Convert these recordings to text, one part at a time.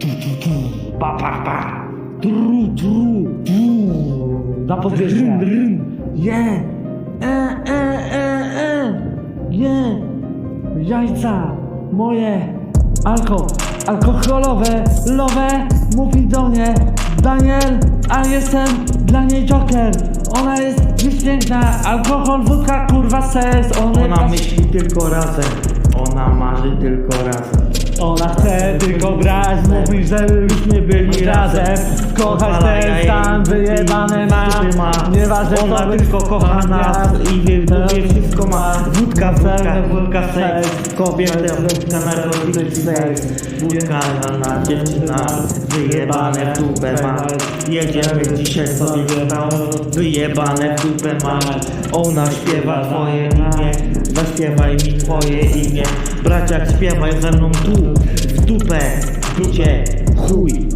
Tu, tu, tu. Pa, pa, pa. Tru, tru, tru. Na podwierzchnię. Rym, rym. Je. E, e, e, e. Je. Jajca. Moje. Alko. Alkoholowe. Lowe. Mówi do mnie. Daniel. A jestem dla niej Joker. Ona jest dziś piękna. Alkohol, wódka, kurwa, seks. Ona, Ona myśli tylko razem, ona marzy tylko razem. Ona chce tylko grać, mówi, że już nie byli razem Odwala ten stan, wyjebane ma Nieważne Ona co tylko kocha nas i wie, bo wie wszystko ma. Wódka, wódka, wódka, seks. Kobieta, wódka, narkotyki, seks. Wódka, na dziewczyna, wyjebane w dupę ma. Jedziemy dzisiaj sobie tam, wyjebane w dupę ma. Ona śpiewa twoje imię, zaśpiewaj mi twoje imię. Braciak, śpiewaj ze mną tu, w dupę, chuj.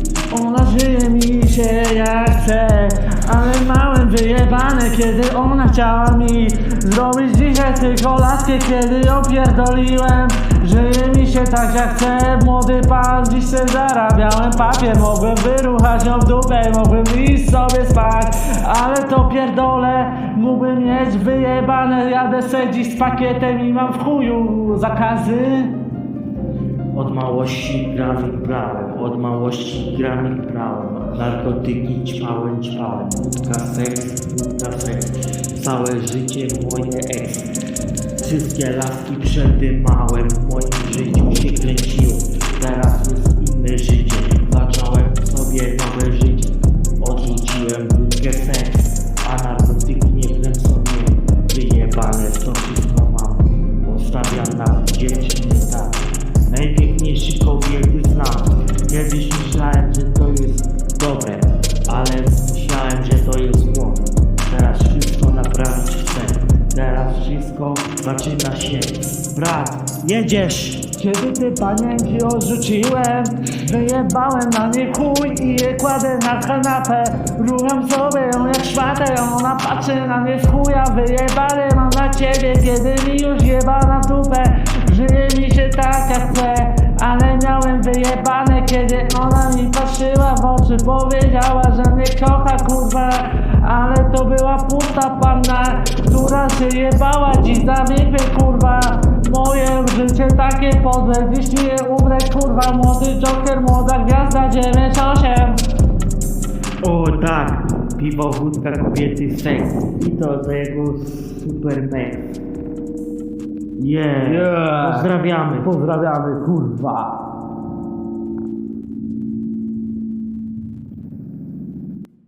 Ona żyje mi się jak chce Ale małem wyjebane kiedy ona chciała mi Zrobić dzisiaj tylko laskę kiedy ją pierdoliłem Żyje mi się tak jak chce Młody pan dziś se zarabiałem papier Mogłem wyruchać ją w dupę Mogłem iść sobie spać Ale to pierdolę Mógłbym mieć wyjebane. Jadę se dziś z pakietem i mam w chuju zakazy Od małości gram i brałem, od małości gram i brałem. Narkotyki ćpałem, ćpałem. Wódka, seks, wódka, seks. Całe życie moje ex. Wszystkie laski przedymałem, w moim życiu się kręciło. Teraz jest inne życie, zacząłem sobie nowe życie. Odrzuciłem wódkę, seks, a narkotyki nie kręcą mnie. Wyjebane to wszystko mam, postawiam na dziewczyny tak. Najpiękniejszy kobiety znam. Kiedyś myślałem, że to jest dobre, ale myślałem, że to jest zło. Teraz wszystko naprawić chcę. Teraz wszystko zaczyna się. Brat, jedziesz! Kiedy ty panienki odrzuciłem Wyjebałem na nie chuj i je kładę na kanapę Rucham sobie ją jak szmatę Ona patrzy na mnie z chuja Wyjebane mam na ciebie Kiedy mi już jebana w dupę Żyje mi się tak jak chcę Ale miałem wyjebane Kiedy ona mi patrzyła w oczy Powiedziała, że mnie kocha kurwa Ale to była pusta panna Która się jebała dziś za kurwa Moje życie takie podłe, dziś mnie umrę kurwa Młody Joker, młoda gwiazda 98 O tak, piwo, wódka, kobiety, seks. I to za jego super mech. Yeah. Pozdrawiamy. Pozdrawiamy kurwa